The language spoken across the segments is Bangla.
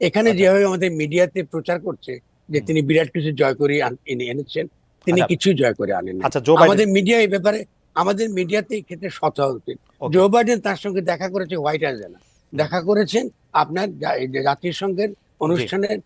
এখানে আচ্ছা। যেভাবে আমাদের মিডিয়াতে প্রচার করছে যে তিনি বিরাট কিছু জয় করে এনে এনেছেন তিনি আচ্ছা। কিছু জয় করে আনেন আচ্ছা বাইডেন আমাদের মিডিয়া এই ব্যাপারে আমাদের মিডিয়াতে এই ক্ষেত্রে হওয়া উচিত। জো বাইডেন তার সঙ্গে দেখা করেছে হোয়াইট হাউসে না। দেখা করেছেন আপনার জাতিসংঘের অনুষ্ঠানের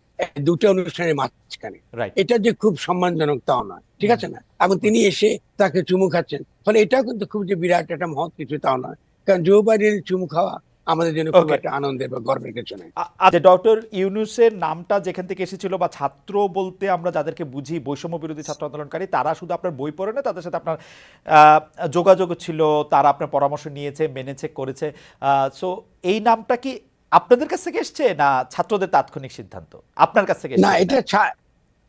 দুটো অনুষ্ঠানের মাঝখানে। এটা যে খুব সম্মানজনক তাও নয় ঠিক আছে না? এবং তিনি এসে তাকে চুমু খাচ্ছেন। ফলে এটাও কিন্তু খুব যে বিরাট একটা মহৎ কিছু তাও নয়। কারণ জো বাইডেনের চুমু খাওয়া আমাদের জন্য খুব একটা আনন্দের বা গর্বের কিছু নয় আচ্ছা ডক্টর ইউনুসের নামটা যেখান থেকে এসেছিল বা ছাত্র বলতে আমরা যাদেরকে বুঝি বৈষম্য বিরোধী ছাত্র আন্দোলনকারী তারা শুধু আপনার বই পড়ে না তাদের সাথে আপনার যোগাযোগ ছিল তারা আপনার পরামর্শ নিয়েছে মেনেছে করেছে। সো এই নামটা কি আপনাদের কাছ থেকে এসছে না ছাত্রদের তাৎক্ষণিক সিদ্ধান্ত? আপনার কাছ থেকে না এটা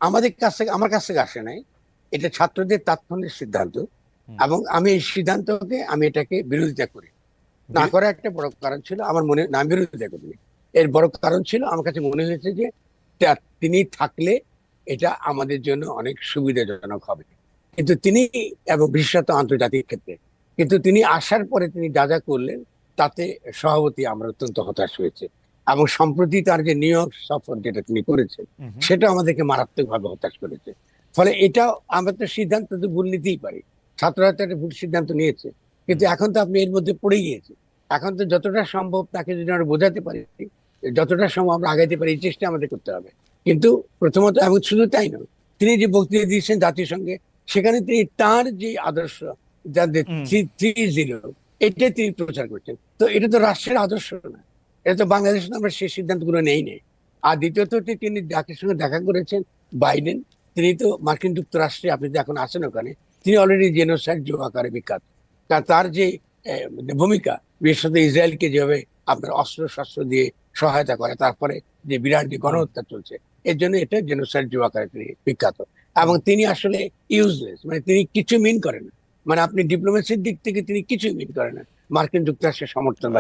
আমাদের কাছ থেকে আমার কাছ থেকে আসে নাই। এটা ছাত্রদের তাৎক্ষণিক সিদ্ধান্ত এবং আমি এই সিদ্ধান্তকে আমি এটাকে বিরোধিতা করি। না করার একটা বড় কারণ ছিল আমার মনে না বিরোধিতা করিনি এর বড় কারণ ছিল আমার কাছে মনে হয়েছে যে তিনি থাকলে এটা আমাদের জন্য অনেক সুবিধাজনক হবে। কিন্তু তিনি এবং বিশেষত আন্তর্জাতিক ক্ষেত্রে কিন্তু তিনি আসার পরে তিনি যা যা করলেন তাতে সভাপতি আমরা অত্যন্ত হতাশ হয়েছে। এবং সম্প্রতি তার যে নিউ ইয়র্ক সফর যেটা তিনি করেছেন। সেটা আমাদেরকে মারাত্মকভাবে হতাশ করেছে। ফলে এটা আমরা তো সিদ্ধান্ত তো ভুল নিতেই পারি। ছাত্ররা তো একটা ভুল সিদ্ধান্ত নিয়েছে কিন্তু এখন তো আপনি এর মধ্যে পড়ে গিয়েছে এখন তো যতটা সম্ভব তাকে যদি আমরা বোঝাতে পারি যতটা সম্ভব আমরা আগাইতে পারি এই চেষ্টা আমাদের করতে হবে। কিন্তু প্রথমত এবং শুধু তাই নয় তিনি যে বক্তৃতা দিয়েছেন জাতিসংঘে সেখানে তিনি তার যে আদর্শ যাদের। থ্রি জিরো এটাই তিনি প্রচার করছেন। তো এটা তো রাষ্ট্রের আদর্শ না। এটা তো বাংলাদেশে আমরা সেই সিদ্ধান্তগুলো নেই নেই। আর দ্বিতীয়ত তিনি জাতির সঙ্গে দেখা করেছেন বাইডেন তিনি তো মার্কিন যুক্তরাষ্ট্রে আপনি যে এখন আছেন ওখানে তিনি অলরেডি জেনোসাইড জো আকারে বিখ্যাত। তার যে ভূমিকা। বিশেষত ইসরায়েলকে যেভাবে আপনার অস্ত্র শস্ত্র দিয়ে সহায়তা করে তারপরে যে বিরাট যে গণহত্যা চলছে এর জন্য এটা জেনোসাইড জো আকারে তিনি বিখ্যাত। এবং তিনি আসলে ইউজলেস মানে তিনি কিছু মিন করেন মানে আপনি ডিপ্লোমেসির দিক থেকে তিনি কিছু মিন করেন না। মার্কিন যুক্তরাষ্ট্রের সমর্থন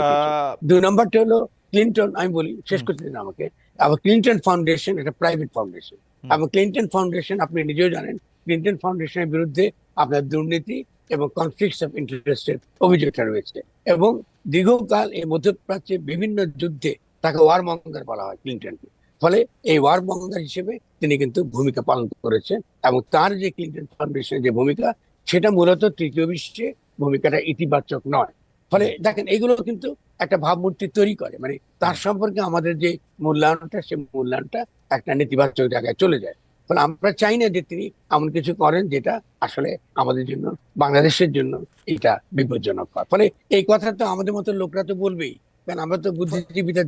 দুই নম্বরটা হলো ক্লিনটন আমি বলি শেষ। করতে দিন আমাকে। আবার ক্লিনটন ফাউন্ডেশন এটা প্রাইভেট ফাউন্ডেশন এবং ক্লিনটন ফাউন্ডেশন আপনি নিজেও জানেন ক্লিনটন ফাউন্ডেশনের বিরুদ্ধে আপনার দুর্নীতি এবং কনফ্লিক্টস অফ ইন্টারেস্টের অভিযোগটা রয়েছে। এবং দীর্ঘকাল এই মধ্যপ্রাচ্যে বিভিন্ন যুদ্ধে তাকে ওয়ার মঙ্গার বলা হয় ক্লিনটনকে ফলে এই ওয়ার মঙ্গার হিসেবে তিনি কিন্তু ভূমিকা পালন করেছেন এবং তার যে ক্লিনটন ফাউন্ডেশনের যে ভূমিকা, সেটা মূলত তৃতীয় বিশ্বে ভূমিকাটা ইতিবাচক নয়। ফলে দেখেন, এগুলো কিন্তু একটা ভাবমূর্তি তৈরি করে। মানে তার সম্পর্কে আমাদের যে মূল্যায়নটা সেই মূল্যায়নটা একটা নেতিবাচক জায়গায় চলে যায়। ফলে আমরা চাই না যে তিনি এমন কিছু করেন যেটা আসলে আমাদের জন্য বাংলাদেশের জন্য এটা বিপজ্জনক হয়। ফলে এই কথা তো আমাদের মতো লোকরা তো বলবেই। কারণ আমরা তো বুদ্ধিজীবীদের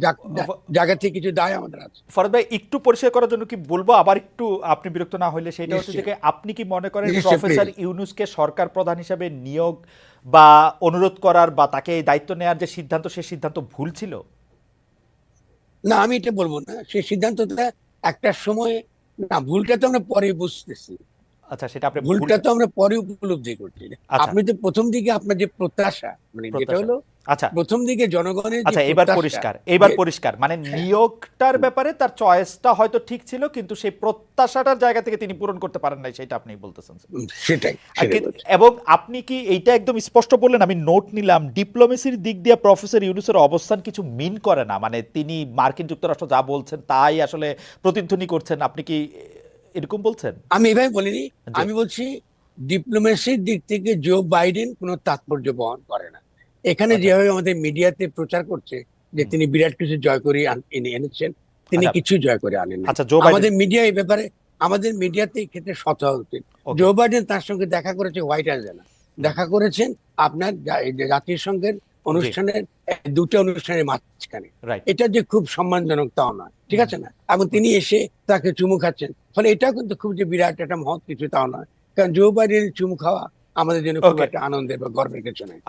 জায়গা থেকে কিছু দায় আমাদের আছে। ফরদ ভাই একটু পরিষ্কার করার জন্য কি বলব? আবার একটু আপনি বিরক্ত না হইলে সেটা হচ্ছে যে আপনি কি মনে করেন প্রফেসর ইউনুসকে সরকার প্রধান হিসেবে নিয়োগ বা অনুরোধ করার বা তাকে এই দায়িত্ব নেওয়ার যে সিদ্ধান্ত সেই সিদ্ধান্ত ভুল ছিল? না আমি এটা বলব না। সেই সিদ্ধান্তটা একটা সময় না ভুলটা তো আমরা পরে বুঝতেছি। আচ্ছা সেটা আপনি ভুলটা তো আমরা পরে উপলব্ধি করছি। আচ্ছা। আপনি তো প্রথম দিকে আপনার যে প্রত্যাশা মানে যেটা হলো আচ্ছা। প্রথম দিকে জনগণের আচ্ছা এবার পরিষ্কার এবার পরিষ্কার। মানে নিয়োগটার ব্যাপারে তার চয়েসটা হয়তো ঠিক ছিল কিন্তু সেই প্রত্যাশাটার জায়গা থেকে তিনি পূরণ করতে পারেন নাই সেটা আপনি বলতেছেন সেটাই। এবং আপনি কি এইটা একদম স্পষ্ট বললেন? আমি নোট নিলাম ডিপ্লোমেসির দিক দিয়ে প্রফেসর ইউনুসের অবস্থান কিছু মিন করে না। মানে তিনি মার্কিন যুক্তরাষ্ট্র যা বলছেন তাই আসলে প্রতিধ্বনি করছেন। আপনি কি এরকম বলছেন? আমি এভাবে বলিনি। আমি বলছি ডিপ্লোমেসির দিক থেকে জো বাইডেন কোনো তাৎপর্য বহন করে না। এখানে। যেভাবে আমাদের মিডিয়াতে প্রচার করছে যে তিনি বিরাট কিছু জয় করে এনে এনেছেন তিনি আচ্ছা। কিছু জয় করে আনেন না। আচ্ছা বাইডেন আমাদের মিডিয়া এই ব্যাপারে আমাদের মিডিয়াতে এই ক্ষেত্রে হওয়া উচিত জো বাইডেন তার সঙ্গে দেখা করেছে হোয়াইট হাউসে না। দেখা করেছেন আপনার জাতিসংঘের অনুষ্ঠানের দুটো অনুষ্ঠানের মাঝখানে। এটা যে খুব সম্মানজনক তাও নয় ঠিক আছে না? এবং তিনি এসে তাকে চুমু খাচ্ছেন। ফলে এটাও কিন্তু খুব যে বিরাট একটা মহৎ কিছু তাও নয়। কারণ জো বাইডেনের চুমু খাওয়া আমাদের জন্য খুব একটা আনন্দের বা গর্বের কিছু নয়।